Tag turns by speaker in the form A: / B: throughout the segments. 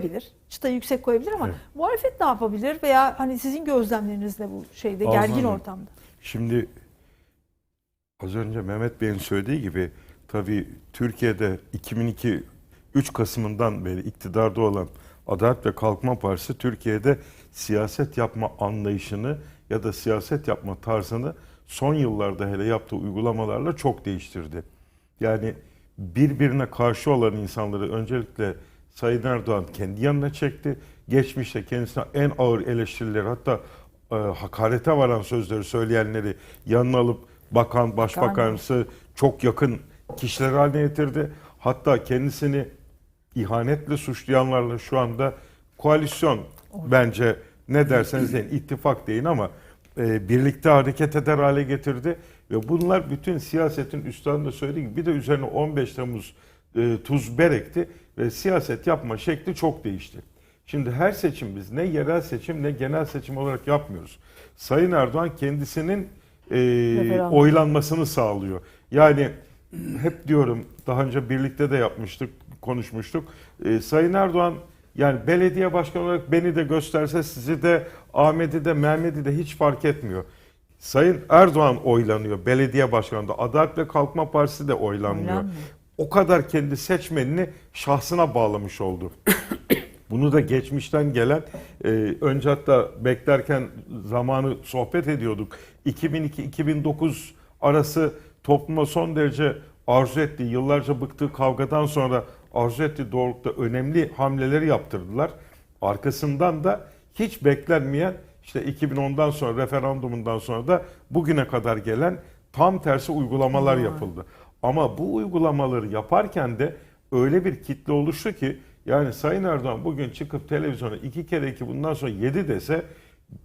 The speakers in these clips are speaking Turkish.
A: koyabilir. Çıtayı yüksek koyabilir ama
B: Evet.
A: muhalefet ne yapabilir veya hani sizin gözlemlerinizle bu şeyde gergin
B: Hanım,
A: ortamda.
B: Şimdi az önce Mehmet Bey'in söylediği gibi tabii Türkiye'de 2002 3 Kasım'ından beri iktidarda olan Adalet ve Kalkınma Partisi Türkiye'de siyaset yapma anlayışını ya da siyaset yapma tarzını son yıllarda hele yaptığı uygulamalarla çok değiştirdi. Yani birbirine karşı olan insanları öncelikle Sayın Erdoğan kendi yanına çekti. Geçmişte kendisine en ağır eleştirileri hatta e, hakarete varan sözleri söyleyenleri yanına alıp bakan, başbakansı çok yakın kişiler haline getirdi. Hatta kendisini ihanetle suçlayanlarla şu anda koalisyon bence ne derseniz deyin ittifak deyin ama e, birlikte hareket eder hale getirdi. Ve bunlar bütün siyasetin üstadının da söylediği gibi bir de üzerine 15 Temmuz e, tuz berekti ve siyaset yapma şekli çok değişti. Şimdi her seçim biz ne yerel seçim ne genel seçim olarak yapmıyoruz. Sayın Erdoğan kendisinin e, oylanmasını sağlıyor. Yani hep diyorum daha önce birlikte de yapmıştık, konuşmuştuk. E, Sayın Erdoğan yani belediye başkanı olarak beni de gösterse sizi de Ahmet'i de Mehmet'i de hiç fark etmiyor. Sayın Erdoğan oylanıyor belediye başkanında. Adalet ve Kalkınma Partisi de oylanmıyor.
A: Oylanmıyor.
B: O kadar kendi seçmenini şahsına bağlamış oldu. Bunu da geçmişten gelen, e, önce hatta beklerken zamanı sohbet ediyorduk. 2002-2009 arası topluma son derece arzu ettiği, yıllarca bıktığı kavgadan sonra arzu ettiği doğrultuda önemli hamleleri yaptırdılar. Arkasından da hiç beklenmeyen işte 2010'dan sonra referandumundan sonra da bugüne kadar gelen tam tersi uygulamalar yapıldı. Ama bu uygulamaları yaparken de öyle bir kitle oluştu ki yani Sayın Erdoğan bugün çıkıp televizyona iki kere iki bundan sonra yedi dese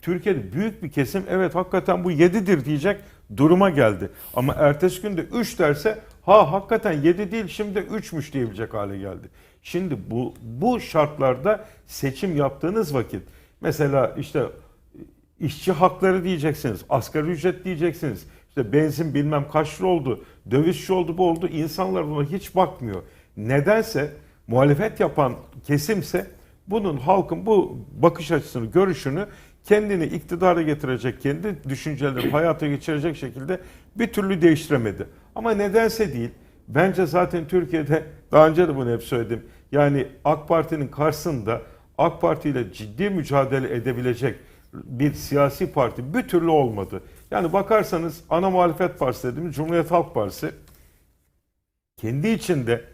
B: Türkiye'de büyük bir kesim evet hakikaten bu yedidir diyecek duruma geldi. Ama ertesi gün de üç derse ha hakikaten yedi değil şimdi üçmüş diyebilecek hale geldi. Şimdi bu bu şartlarda seçim yaptığınız vakit mesela işte işçi hakları diyeceksiniz, asgari ücret diyeceksiniz. İşte benzin bilmem kaç lira oldu, döviz şu oldu bu oldu. İnsanlar buna hiç bakmıyor. Nedense muhalefet yapan kesimse bunun halkın bu bakış açısını, görüşünü kendini iktidara getirecek, kendi düşüncelerini hayata geçirecek şekilde bir türlü değiştiremedi. Ama nedense değil. Bence zaten Türkiye'de daha önce de bunu hep söyledim. Yani AK Parti'nin karşısında AK Parti ile ciddi mücadele edebilecek bir siyasi parti bir türlü olmadı. Yani bakarsanız ana muhalefet partisi dediğimiz Cumhuriyet Halk Partisi kendi içinde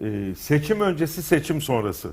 B: e, seçim öncesi seçim sonrası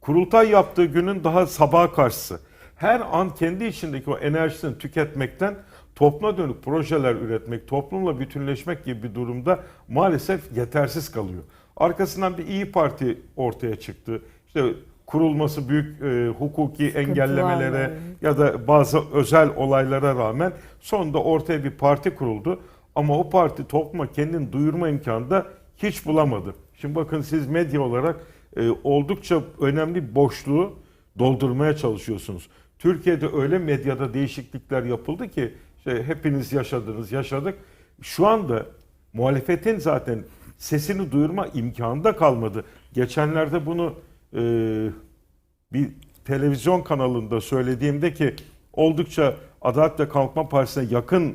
B: kurultay yaptığı günün daha sabaha karşısı her an kendi içindeki o enerjisini tüketmekten topluma dönük projeler üretmek, toplumla bütünleşmek gibi bir durumda maalesef yetersiz kalıyor. Arkasından bir iyi Parti ortaya çıktı. İşte kurulması büyük e, hukuki engellemelere
A: evet.
B: ya da bazı özel olaylara rağmen sonunda ortaya bir parti kuruldu. Ama o parti topluma kendini duyurma imkanı da hiç bulamadı. Şimdi bakın siz medya olarak e, oldukça önemli boşluğu doldurmaya çalışıyorsunuz. Türkiye'de öyle medyada değişiklikler yapıldı ki işte hepiniz yaşadınız, yaşadık. Şu anda muhalefetin zaten sesini duyurma imkanı da kalmadı. Geçenlerde bunu e, bir televizyon kanalında söylediğimde ki oldukça Adalet ve Kalkınma Partisi'ne yakın e,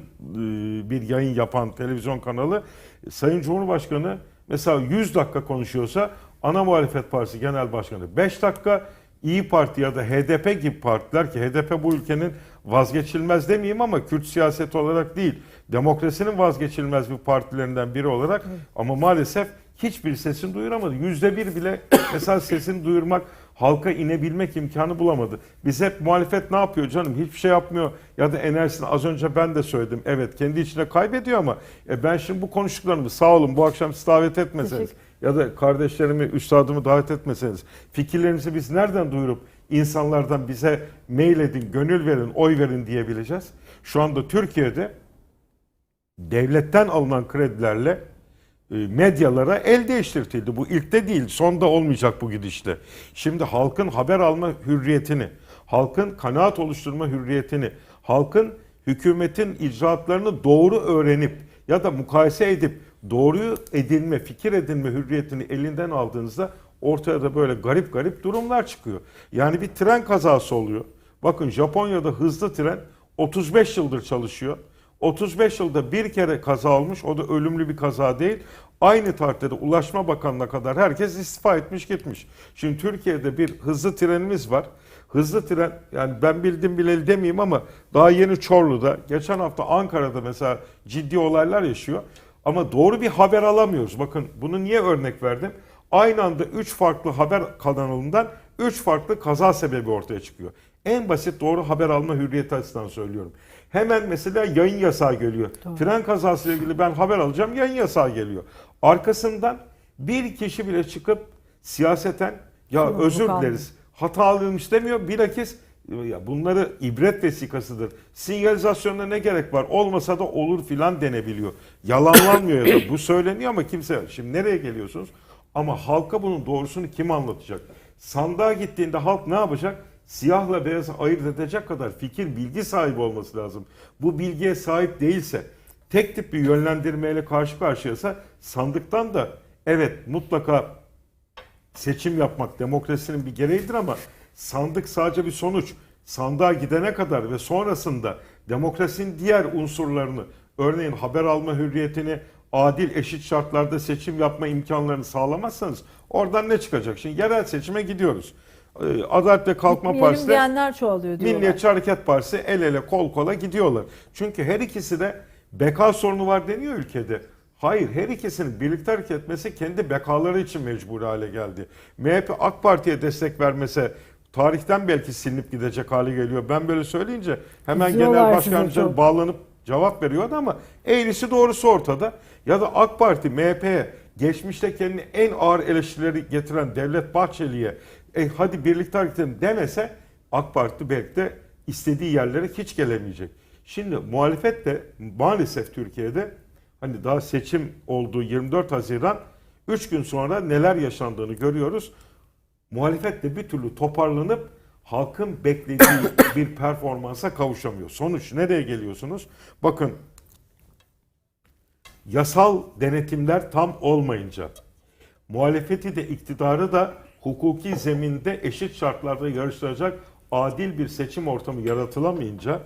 B: bir yayın yapan televizyon kanalı Sayın Cumhurbaşkanı mesela 100 dakika konuşuyorsa ana muhalefet partisi genel başkanı 5 dakika İyi Parti ya da HDP gibi partiler ki HDP bu ülkenin vazgeçilmez demeyeyim ama Kürt siyaseti olarak değil demokrasinin vazgeçilmez bir partilerinden biri olarak ama maalesef hiçbir sesini duyuramadı. Yüzde bir bile mesela sesini duyurmak, halka inebilmek imkanı bulamadı. Biz hep muhalefet ne yapıyor canım? Hiçbir şey yapmıyor ya da enerjisini az önce ben de söyledim. Evet kendi içinde kaybediyor ama e ben şimdi bu konuştuklarımı sağ olun bu akşam siz davet etmeseniz ya da kardeşlerimi, üstadımı davet etmeseniz fikirlerinizi biz nereden duyurup insanlardan bize mail edin, gönül verin, oy verin diyebileceğiz. Şu anda Türkiye'de devletten alınan kredilerle medyalara el değiştirtildi. Bu ilkte değil, sonda olmayacak bu gidişle. Şimdi halkın haber alma hürriyetini, halkın kanaat oluşturma hürriyetini, halkın hükümetin icraatlarını doğru öğrenip ya da mukayese edip doğruyu edinme, fikir edinme hürriyetini elinden aldığınızda ortaya da böyle garip garip durumlar çıkıyor. Yani bir tren kazası oluyor. Bakın Japonya'da hızlı tren 35 yıldır çalışıyor. 35 yılda bir kere kaza olmuş. O da ölümlü bir kaza değil. Aynı tarihte Ulaşma Bakanı'na kadar herkes istifa etmiş gitmiş. Şimdi Türkiye'de bir hızlı trenimiz var. Hızlı tren yani ben bildim bileli demeyeyim ama daha yeni Çorlu'da geçen hafta Ankara'da mesela ciddi olaylar yaşıyor. Ama doğru bir haber alamıyoruz. Bakın bunu niye örnek verdim? Aynı anda 3 farklı haber kanalından 3 farklı kaza sebebi ortaya çıkıyor. En basit doğru haber alma hürriyeti açısından söylüyorum. Hemen mesela yayın yasağı geliyor. Tren kazası ile ilgili ben haber alacağım yayın yasağı geliyor. Arkasından bir kişi bile çıkıp siyaseten ya
A: Sorumluluk
B: özür dileriz hata alınmış demiyor. Bilakis ya bunları ibret vesikasıdır. Sinyalizasyonda ne gerek var? Olmasa da olur filan denebiliyor. Yalanlanmıyor ya da bu söyleniyor ama kimse. Şimdi nereye geliyorsunuz? Ama halka bunun doğrusunu kim anlatacak? Sandığa gittiğinde halk ne yapacak? Siyahla beyazı ayırt edecek kadar fikir, bilgi sahibi olması lazım. Bu bilgiye sahip değilse, tek tip bir yönlendirmeyle karşı karşıyasa sandıktan da evet mutlaka seçim yapmak demokrasinin bir gereğidir ama sandık sadece bir sonuç. Sandığa gidene kadar ve sonrasında demokrasinin diğer unsurlarını örneğin haber alma hürriyetini adil eşit şartlarda seçim yapma imkanlarını sağlamazsanız oradan ne çıkacak? Şimdi yerel seçime gidiyoruz. Ee, Adalet ve Kalkınma
A: Gitmeyelim
B: Partisi
A: diyenler çoğalıyor diyorlar.
B: Milliyetçi Hareket Partisi el ele kol kola gidiyorlar. Çünkü her ikisi de beka sorunu var deniyor ülkede. Hayır her ikisinin birlikte hareket etmesi kendi bekaları için mecbur hale geldi. MHP AK Parti'ye destek vermese tarihten belki silinip gidecek hale geliyor. Ben böyle söyleyince hemen
A: Kızıyorlar
B: genel
A: çok.
B: bağlanıp cevap veriyordu ama eğrisi doğrusu ortada. Ya da AK Parti MHP'ye geçmişte kendini en ağır eleştirileri getiren Devlet Bahçeli'ye e, hadi birlikte hareket edelim demese AK Parti belki de istediği yerlere hiç gelemeyecek. Şimdi muhalefet de maalesef Türkiye'de hani daha seçim olduğu 24 Haziran 3 gün sonra neler yaşandığını görüyoruz. Muhalefet de bir türlü toparlanıp halkın beklediği bir performansa kavuşamıyor. Sonuç nereye geliyorsunuz? Bakın yasal denetimler tam olmayınca, muhalefeti de iktidarı da hukuki zeminde eşit şartlarda yarıştıracak adil bir seçim ortamı yaratılamayınca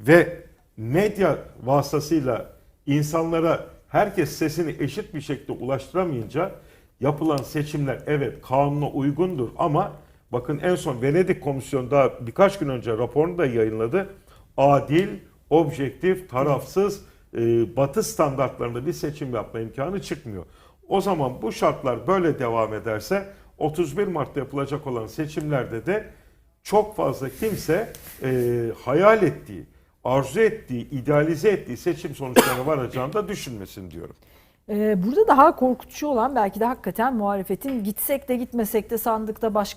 B: ve medya vasıtasıyla insanlara herkes sesini eşit bir şekilde ulaştıramayınca yapılan seçimler evet kanuna uygundur ama bakın en son Venedik Komisyonu daha birkaç gün önce raporunu da yayınladı. Adil, objektif, tarafsız, e, batı standartlarında bir seçim yapma imkanı çıkmıyor. O zaman bu şartlar böyle devam ederse 31 Mart'ta yapılacak olan seçimlerde de çok fazla kimse e, hayal ettiği, arzu ettiği, idealize ettiği seçim sonuçlarına varacağını da düşünmesin diyorum.
A: Ee, burada daha korkutucu olan belki de hakikaten muhalefetin gitsek de gitmesek de sandıkta başka